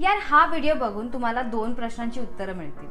यार हा व्हिडिओ बघून तुम्हाला दोन प्रश्नांची उत्तरं मिळतील.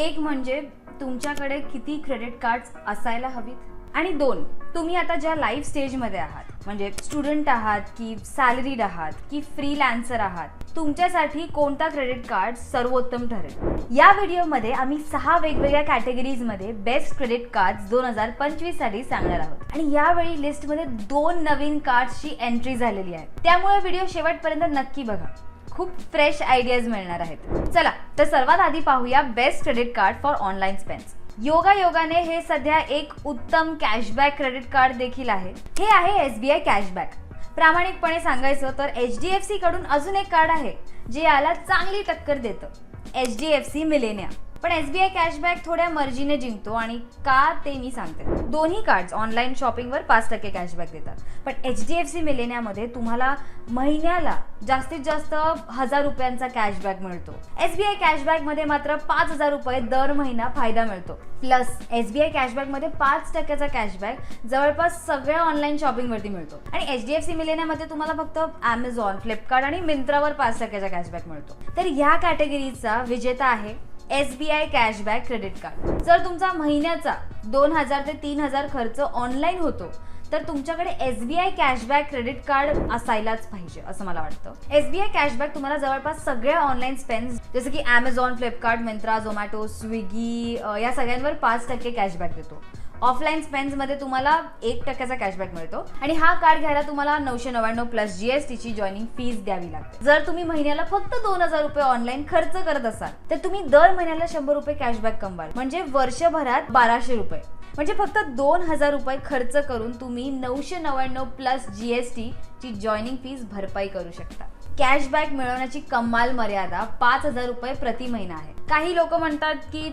एक म्हणजे तुमच्याकडे किती क्रेडिट कार्ड्स असायला हवीत? आणि दोन तुम्ही आता ज्या लाईफ स्टेजमध्ये आहात म्हणजे स्टुडंट आहात की सॅलरीड आहात की फ्रीलॅन्सर आहात तुमच्यासाठी कोणता क्रेडिट कार्ड सर्वोत्तम ठरेल? या व्हिडिओमध्ये आम्ही सहा वेगवेगळ्या कॅटेगरीजमध्ये बेस्ट क्रेडिट कार्ड दोन हजार पंचवीससाठी सांगणार आहोत. आणि यावेळी लिस्टमध्ये दोन नवीन कार्ड्सची एंट्री झालेली आहे. त्यामुळे व्हिडिओ शेवटपर्यंत नक्की बघा. खूप फ्रेश आयडियाज मिळणार आहेत. चला तर सर्वात आधी पाहूया best credit card for online spends yoga योगाने हे सध्या एक उत्तम कॅशबॅक क्रेडिट कार्ड देखील आहे. हे आहे एस बी आय कॅशबॅक प्रामाणिकपणे सांगायचं तर एच डी एफ सी कडून अजून एक कार्ड आहे जे याला चांगली टक्कर देतं. H D F C Millennia पण एस बी आय कॅशबॅक थोड्या मर्जीने जिंकतो आणि का ते मी सांगते. दोन्ही कार्ड्स ऑनलाईन शॉपिंगवर पाच टक्के कॅशबॅक देतात. पण एच डी एफ सी मिलेनियामध्ये तुम्हाला महिन्याला जास्तीत जास्त हजार रुपयांचा कॅशबॅक मिळतो. एस बी आय कॅशबॅकमध्ये मात्र पाच हजार रुपये दर महिना फायदा मिळतो. प्लस एस बी आय कॅशबॅकमध्ये पाच टक्क्याचा कॅशबॅक जवळपास सगळ्या ऑनलाईन शॉपिंगवरती मिळतो. आणि एच डी एफ सी मिलेनियामध्ये तुम्हाला फक्त ॲमेझॉन फ्लिपकार्ट आणि मिंत्रावर पाच टक्क्याचा कॅशबॅक मिळतो. तर ह्या कॅटेगरीचा विजेता आहे S B I cashback credit card. जर तुमचा महिन्याचा दोन हजार ते तीन हजार खर्च ऑनलाईन होतो तर तुमच्याकडे S B I cashback credit card असायलाच पाहिजे असं मला वाटतं. एस बी आय कॅशबॅक तुम्हाला जवळपास सगळ्या ऑनलाईन स्पेन्स जसं की ॲमेझॉन फ्लिपकार्ट मिंत्रा झोमॅटो स्विगी या सगळ्यांवर पाच टक्के कॅशबॅक देतो. ऑफलाईन स्पेन्समध्ये तुम्हाला एक टक्क्याचा कॅशबॅक मिळतो. आणि हा कार्ड घ्यायला तुम्हाला नऊशे नव्याण्णव प्लस जीएसटीची जॉईनिंग फीस द्यावी लागते. जर तुम्ही महिन्याला फक्त दोन हजार रुपये ऑनलाईन खर्च करत असाल तर तुम्ही दर महिन्याला शंभर रुपये कॅशबॅक कमवाल. म्हणजे वर्षभरात बाराशे रुपये. म्हणजे फक्त दोन हजार रुपये खर्च करून तुम्ही नऊशे नव्याण्णव प्लस जीएसटी ची जॉईनिंग फीस भरपाई करू शकता. कॅशबॅक मिळवण्याची कमाल मर्यादा पाच हजार रुपये प्रति महिना आहे. काही लोक म्हणतात की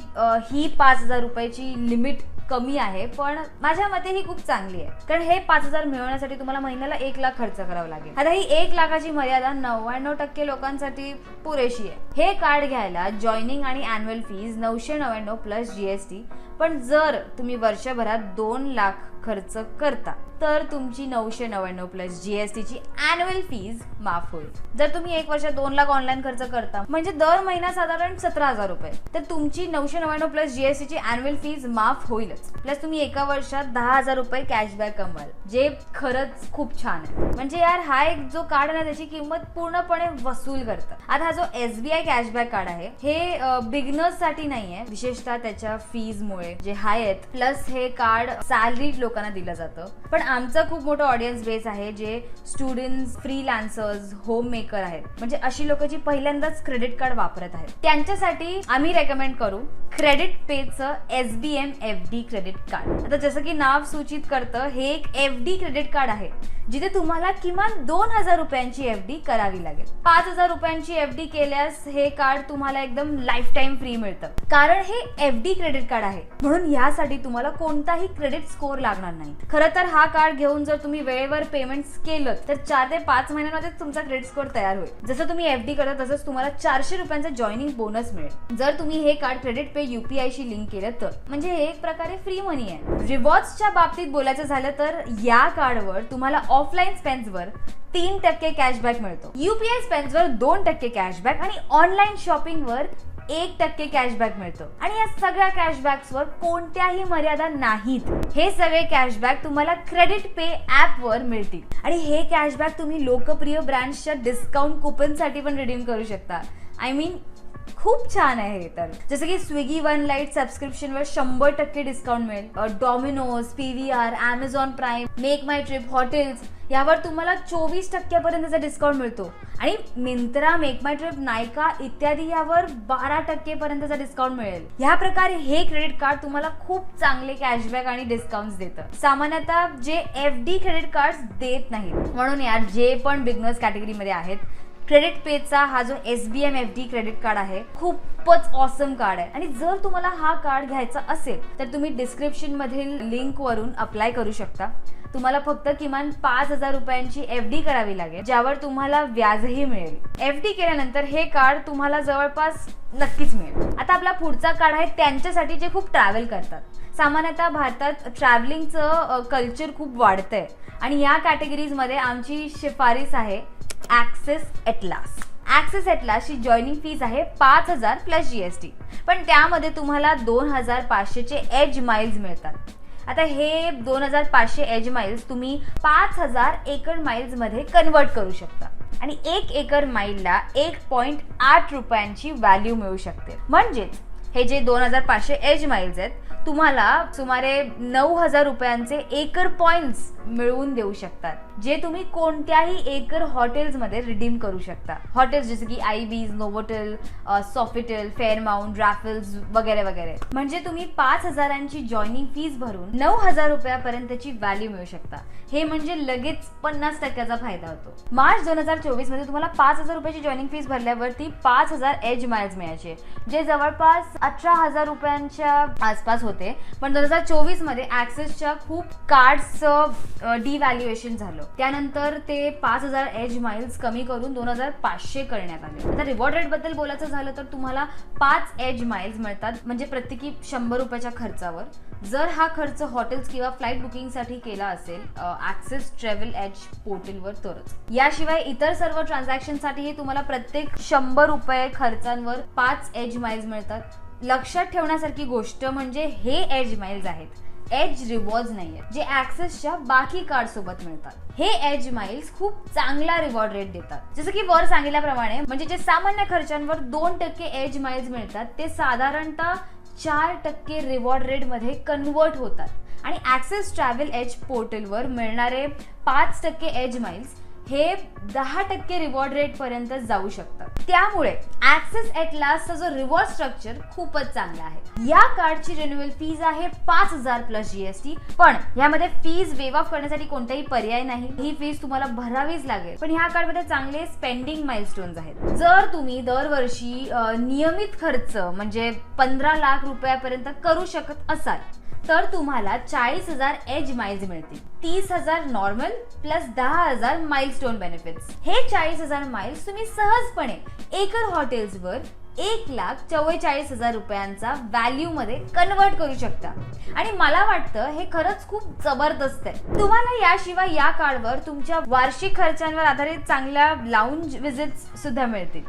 ही पाच हजार रुपयाची लिमिट कमी आहे पण माझ्या मते ही खूप चांगली आहे. कारण हे पाच हजार मिळवण्यासाठी तुम्हाला महिन्याला एक लाख खर्च करावा लागेल. आता ही एक लाखाची मर्यादा नव्याण्णव टक्के लोकांसाठी पुरेशी आहे. हे कार्ड घ्यायला जॉईनिंग आणि अॅन्युअल फीज नऊशे नव्याण्णव प्लस जीएसटी पण जर तुम्ही वर्षभरात दोन लाख खर्च करता तर तुमची नऊशे नव्याण्णव प्लस जीएसटीची अॅन्युअल फीज माफ होईल. जर तुम्ही एक वर्षात दोन लाख ऑनलाईन खर्च करता म्हणजे दर महिना साधारण सतरा हजार रुपये तर तुमची नऊशे नव्याण्णव प्लस जीएसटीची अॅन्युअल फीज माफ होईलच. प्लस तुम्ही एका वर्षात दहा हजार रुपये कॅशबॅक कमवाल जे खरंच खूप छान आहे. म्हणजे यार हा एक जो कार्ड आहे ना त्याची किंमत पूर्णपणे वसूल करतं. आता हा जो S B I cashback card आहे हे बिगनर्ससाठी नाही आहे विशेषतः त्याच्या फीजमुळे जे हाय आहेत प्लस हे कार्ड सॅलरी लोकांना दिलं जातं. पण आमचं खूप मोठं ऑडियन्स बेस आहे जे स्टुडंट्स फ्रीलान्सर्स होम मेकर आहेत. म्हणजे अशी लोक जी पहिल्यांदाच क्रेडिट कार्ड वापरत आहेत. त्यांच्यासाठी आम्ही रेकमेंड करू credit पेचं S B M F D credit card आता जसं की नाव सूचित करतं हे एक एफ डी क्रेडिट कार्ड आहे. जिथे तुम्हाला किमान दोन हजार रुपयांची एफ डी करावी लागेल. पाच हजार रुपयांची एफ डी केल्यास हे कार्ड तुम्हाला एकदम लाईफ टाईम फ्री मिळतं. कारण हे एफ डी क्रेडिट कार्ड आहे. म्हणून यासाठी तुम्हाला कोणताही क्रेडिट स्कोअर लागणार नाही. खरं तर हा कार्ड घेऊन जर तुम्ही वेळेवर पेमेंट्स केलं तर चार ते पाच महिन्यांमध्ये तुमचा क्रेडिट स्कोर तयार होईल. जसं तुम्ही एफ डी करता तसंच तुम्हाला चारशे रुपयांचा जॉईनिंग बोनस मिळेल. जर तुम्ही हे कार्ड क्रेडिट पे युपीआय शी लिंक केलं तर. म्हणजे हे एक प्रकारे फ्री मनी आहे. रिवॉर्ड्सच्या बाबतीत बोलायचं झालं तर या कार्डवर तुम्हाला ऑफलाईन स्पेन्सवर तीन टक्के कॅशबॅक मिळतो. युपीआय स्पेन्सवर दोन टक्के कॅशबॅक आणि ऑनलाईन शॉपिंगवर एक टक्के कॅशबॅक मिळतो. आणि या सगळ्या कॅशबॅक्सवर कोणत्याही मर्यादा नाहीत. हे सगळे कॅशबॅक तुम्हाला क्रेडिट पे ऍप वर मिळतील. आणि हे कॅशबॅक तुम्ही लोकप्रिय ब्रँड्सच्या डिस्काउंट कुपनसाठी पण रिडीम करू शकता. आय मीन खूप छान आहे हे तर. जसं की स्विगी वन लाइट सबस्क्रिप्शनवर शंभर टक्के डिस्काउंट मिळेल. Domino's P V R Amazon Prime Make My Trip hotels यावर तुम्हाला चोवीस टक्क्यापर्यंतचा डिस्काउंट मिळतो. आणि Myntra Make My Trip Nykaa इत्यादी यावर बारा टक्केपर्यंतचा डिस्काउंट मिळेल. ह्या प्रकारे हे क्रेडिट कार्ड तुम्हाला खूप चांगले कॅशबॅक आणि डिस्काउंट देतं. सामान्यतः जे एफ डी क्रेडिट कार्ड देत नाहीत. म्हणून यार जे पण बिझनेस कॅटेगरीमध्ये आहेत क्रेडिट पेचा हा जो S B M F D credit card आहे खूपच ऑसम कार्ड आहे. आणि जर तुम्हाला हा कार्ड घ्यायचा असेल तर तुम्ही डिस्क्रिप्शन मधील लिंक वरून अप्लाय करू शकता. तुम्हाला फक्त किमान पाच हजार रुपयांची एफ डी करावी लागेल ज्यावर तुम्हाला व्याजही मिळेल. एफ डी केल्यानंतर हे कार्ड तुम्हाला जवळपास नक्कीच मिळेल. आता आपला पुढचा कार्ड आहे त्यांच्यासाठी जे खूप ट्रॅव्हल करतात. सामान्यतः भारतात ट्रॅव्हलिंगचं कल्चर खूप वाढतंय. आणि या कॅटेगरीजमध्ये आमची शिफारस आहे ॲक्सेस एटलास ॲक्सेस एटलासची जॉईनिंग फीज आहे पाच हजार प्लस जी एस टी पण त्यामध्ये तुम्हाला दोन हजार पाचशेचे एज माइल्स मिळतात. आता हे दोन हजार पाचशे एज माइल्स तुम्ही पाच हजार एकर माइल्समध्ये कन्वर्ट करू शकता. आणि एक एकर माईलला एक पॉईंट आठ रुपयांची व्हॅल्यू मिळू शकते. म्हणजेच हे जे दोन हजार पाचशे एज माइल्स आहेत तुम्हाला सुमारे नऊ हजार रुपयांचे एकर पॉइंट्स मिळवून देऊ शकतात जे तुम्ही कोणत्याही एकर हॉटेल्समध्ये रिडीम करू शकता. हॉटेल्स जसे की आय बीज नोवोटेल सॉफिटेल फेअरमाउंट राफेल्स वगैरे वगैरे. म्हणजे तुम्ही पाच हजारांची जॉईनिंग फीज भरून नऊ हजार रुपयापर्यंतची व्हॅल्यू मिळू शकता. हे म्हणजे लगेच पन्नास टक्क्याचा फायदा होतो. मार्च दोन हजार चोवीसमध्ये तुम्हाला पाच हजार रुपयाची जॉईनिंग फीज भरल्यावरती पाच हजार एज माइल्स मिळायचे जे जवळपास अठरा हजार रुपयांच्या आसपास होते. पण दोन हजार चोवीसमध्ये ऍक्सेसच्या खूप कार्ड्सचं डिव्हॅल्युएशन झालं. त्यानंतर ते पाच हजार एज माइल्स कमी करून दोन हजार पाचशे करण्यात आले. आता रिवॉर्ड रेटबद्दल बोलायचं झालं तर तुम्हाला पाच एज माइल्स मिळतात म्हणजे प्रत्येकी शंभर रुपयाच्या खर्चावर. जर हा खर्च हॉटेल्स किंवा फ्लाईट बुकिंगसाठी केला असेल ऍक्सेस ट्रॅव्हल एज पोर्टलवर तरच. याशिवाय इतर सर्व ट्रान्झॅक्शनसाठीही तुम्हाला प्रत्येक शंभर रुपये खर्चांवर पाच एज माइल्स मिळतात. लक्षात ठेवण्यासारखी गोष्ट म्हणजे हे एज माइल्स आहेत. एज रिवॉर्ड नाही आहेत जे ऍक्सेसच्या बाकी कार्ड सोबत मिळतात. हे एज माइल्स खूप चांगला रिवॉर्ड रेट देतात. जसं की वर सांगितल्याप्रमाणे म्हणजे जे सामान्य खर्चांवर दोन टक्के एज माइल्स मिळतात ते साधारणतः चार टक्के रिवॉर्ड रेटमध्ये कन्वर्ट होतात. आणि ॲक्सेस ट्रॅव्हल एज पोर्टलवर मिळणारे पाच टक्के एज माइल्स हे दहा टक्के रिवॉर्ड रेट पर्यंत जाऊ शकतात. त्यामुळे ऍक्सेस एट लास्टचा जो रिवॉर्ड स्ट्रक्चर खूपच चांगला आहे. या कार्डची रिन्युअल फीज आहे पाच हजार प्लस जीएसटी पण यामध्ये फीज वेव ऑफ करण्यासाठी कोणताही पर्याय नाही. ही फीज तुम्हाला भरावीच लागेल. पण ह्या कार्डमध्ये चांगले स्पेंडिंग माइलस्टोन्स आहेत. जर तुम्ही दरवर्षी नियमित खर्च म्हणजे पंधरा लाख रुपयापर्यंत करू शकत असाल तर तुम्हाला चाळीस हजार एज माइल्स मिळतील. तीस हजार नॉर्मल प्लस दहा हजार माइलस्टोन बेनिफिट्स हे चाळीस हजार माइल्स तुम्ही सहजपणे एकर हॉटेल्सवर एक लाख चव्वेचाळीस हजार रुपयांचा व्हॅल्यू मध्ये कन्वर्ट करू शकता. आणि मला वाटतं हे खरंच खूप जबरदस्त आहे. तुम्हाला याशिवाय या कार्डवर तुमच्या वार्षिक खर्चांवर आधारित चांगल्या लाऊंज विजिट्स सुद्धा मिळतील.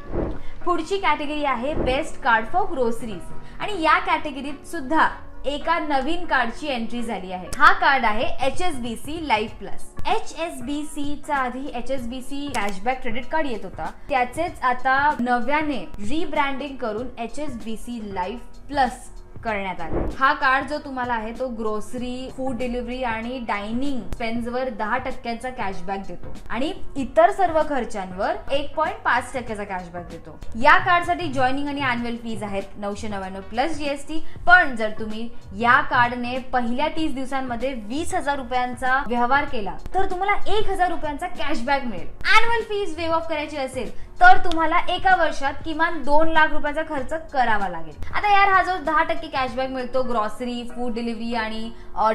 पुढची कॅटेगरी आहे बेस्ट कार्ड फॉर ग्रोसरीज आणि या कॅटेगरीत सुद्धा एका नवीन कार्डची एंट्री झाली आहे. हा कार्ड आहे H S B C Life Plus H S B C चा आधी H S B C cashback credit card येत होता. त्याचेच आता नव्याने रिब्रँडिंग करून H S B C Life Plus करण्यात आले. हा कार्ड जो तुम्हाला आहे तो ग्रोसरी फूड डिलिव्हरी आणि डायनिंग स्पेन्सवर दहा टक्क्यांचा कॅशबॅक देतो. आणि इतर सर्व खर्चांवर एक पॉईंट पाच टक्क्याचा कॅशबॅक देतो. या कार्डसाठी जॉईनिंग आणि अॅन्युअल फीज आहेत नऊशे नव्याण्णव प्लस जीएसटी पण जर तुम्ही या कार्डने पहिल्या तीस दिवसांमध्ये वीस हजार रुपयांचा व्यवहार केला तर तुम्हाला एक हजार रुपयांचा कॅशबॅक मिळेल. अॅन्युअल फीज वेव ऑफ करायची असेल तर तुम्हाला एका वर्षात किमान दोन लाख रुपयाचा खर्च करावा लागेल. आता यार हा जो दहा टक्के कॅशबॅक मिळतो ग्रॉसरी फूड डिलिव्हरी आणि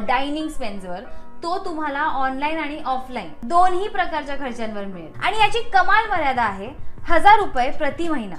डायनिंग स्पेन्सवर तो तुम्हाला ऑनलाईन आणि ऑफलाईन दोन्ही प्रकारच्या खर्चांवर मिळेल. आणि याची कमाल मर्यादा आहे हजार रुपये प्रति महिना.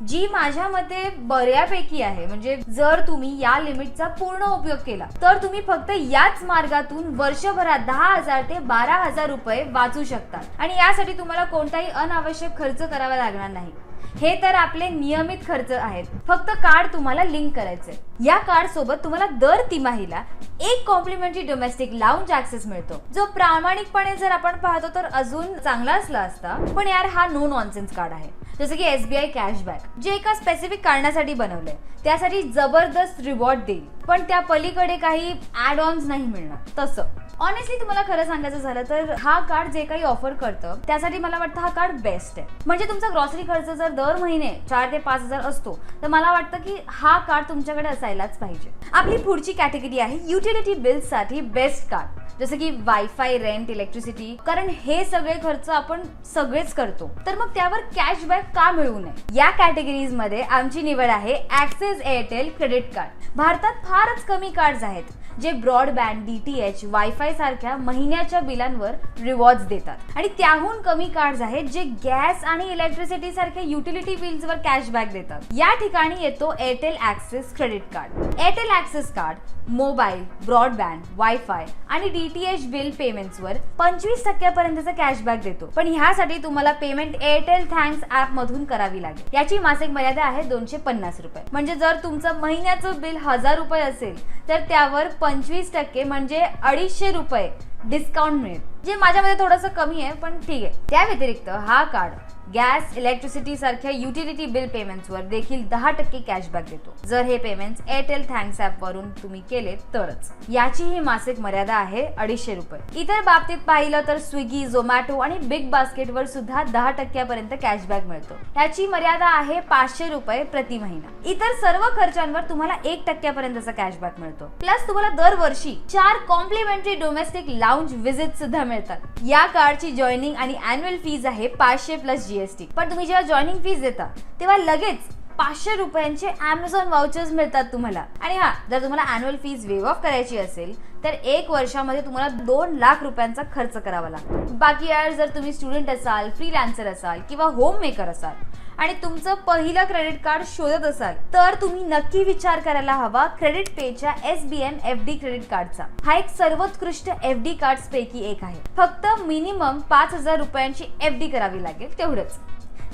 जी माझ्या मते बऱ्यापैकी आहे. म्हणजे जर तुम्ही या लिमिटचा पूर्ण उपयोग केला तर तुम्ही फक्त याच मार्गातून वर्षभरात दहा हजार ते बारा हजार रुपये वाचू शकतात आणि यासाठी तुम्हाला कोणताही अनावश्यक खर्च करावा लागणार नाही. हे तर आपले नियमित खर्च आहेत. फक्त कार्ड तुम्हाला लिंक करायचे या कार्ड सोबत तुम्हाला दर तिमाहीला एक कॉम्प्लिमेंटरी डोमेस्टिक लाऊंज ऍक्सेस मिळतो. जो प्रामाणिकपणे जर आपण पाहतो तर अजून चांगला असला असता पण यार हा नो नॉनसेन्स कार्ड आहे. जसं की एसबीआय कॅशबॅक जे एका स्पेसिफिक कारणासाठी बनवलंय. त्यासाठी जबरदस्त रिवॉर्ड देईल. पण त्या पलीकडे काही ऍड ऑन्स नाही मिळणार. तसं. ऑनेस्टली तुम्हाला खरं सांगायचं झालं तर हा कार्ड जे काही ऑफर करतं त्यासाठी मला वाटतं हा कार्ड बेस्ट आहे. म्हणजे तुमचा ग्रॉसरी खर्च जर दर महिने चार ते पाच हजार असतो तर मला वाटतं की हा कार्ड तुमच्याकडे असायलाच पाहिजे. आपली पुढची कॅटेगरी आहे युटिलिटी बिल्ससाठी बेस्ट कार्ड जसं की वायफाय रेंट इलेक्ट्रिसिटी कारण हे सगळे खर्च आपण सगळेच करतो. तर मग त्यावर कॅशबॅक का मिळू नये? या कॅटेगरीजमध्ये आमची निवड आहे ऍक्सेस एअरटेल क्रेडिट कार्ड भारतात फारच कमी कार्ड्स आहेत. जे broadband D T H wifi सारख्या महिन्याच्या बिलांवर रिवॉर्ड्स देतात. आणि त्याहून कमी कार्ड आहेत जे गॅस आणि इलेक्ट्रिसिटी सारख्या युटिलिटी बिल्सवर कॅशबॅक देतात. या ठिकाणी येतो Airtel Axis credit card Airtel Axis card mobile broadband wifi आणि डीटीएच बिल पेमेंट्सवर पंचवीस टक्क्यापर्यंतचा कॅशबॅक देतो. पण ह्यासाठी तुम्हाला पेमेंट एअरटेल थँक्स ऍप मधून करावी लागेल. याची मासिक मर्यादा आहे दोनशे पन्नास रुपये. म्हणजे जर तुमचं महिन्याचं बिल हजार रुपये असेल तर त्यावर पंचवीस टक्के म्हणजे अडीचशे रुपये डिस्काउंट मिळेल. जे माझ्यामध्ये थोडंसं कमी आहे पण ठीक आहे. त्या व्यतिरिक्त हा कार्ड गॅस इलेक्ट्रिसिटी सारख्या युटिलिटी बिल पेमेंट्सवर देखील दहा टक्के कॅशबॅक देतो. जर हे पेमेंट्स एअरटेल थँक्स ऍप वरून तुम्ही केले तरच. याची ही मासिक मर्यादा आहे अडीचशे रुपये. इतर बाबतीत पाहिलं तर स्विगी झोमॅटो आणि बिग बास्केट वर सुद्धा दहा टक्क्यापर्यंत कॅशबॅक मिळतो. याची मर्यादा आहे पाचशे रुपये प्रति महिना. इतर सर्व खर्चांवर तुम्हाला एक टक्क्यापर्यंतचा कॅशबॅक मिळतो. प्लस तुम्हाला दरवर्षी चार कॉम्प्लिमेंटरी डोमेस्टिक लाउंज व्हिजिट सुद्धा मिळतात. या कार्डची जॉईनिंग आणि अॅन्युअल फीज आहे पाचशे प्लस जीएसटी पण तुम्ही जेव्हा जॉईनिंग फीज देता तेव्हा लगेच पाचशे रुपयांचे अमेझॉन वाउचर्स मिळतात तुम्हाला. आणि हा जर तुम्हाला अॅन्युअल फीज वेव ऑफ करायची असेल तर एक वर्षामध्ये तुम्हाला दोन लाख रुपयांचा खर्च करावा लागतो. बाकी यार जर तुम्ही स्टुडंट असाल फ्रीलॅन्सर असाल किंवा होम मेकर असाल आणि तुमचं पहिलं क्रेडिट कार्ड शोधत असाल तर तुम्ही नक्की विचार करायला हवा credit पेच्या S B M F D credit कार्डचा हा एक सर्वोत्कृष्ट एफ डी कार्ड पैकी एक आहे. फक्त मिनिमम पाच हजार रुपयांची एफ डी करावी लागेल तेवढंच.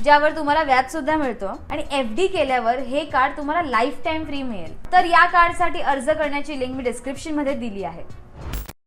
ज्यावर तुम्हाला व्याज सुद्धा मिळतो आणि एफ डी केल्यावर हे कार्ड तुम्हाला लाईफ टाईम फ्री मिळेल. तर या कार्डसाठी अर्ज करण्याची लिंक मी डिस्क्रिप्शनमध्ये दिली आहे.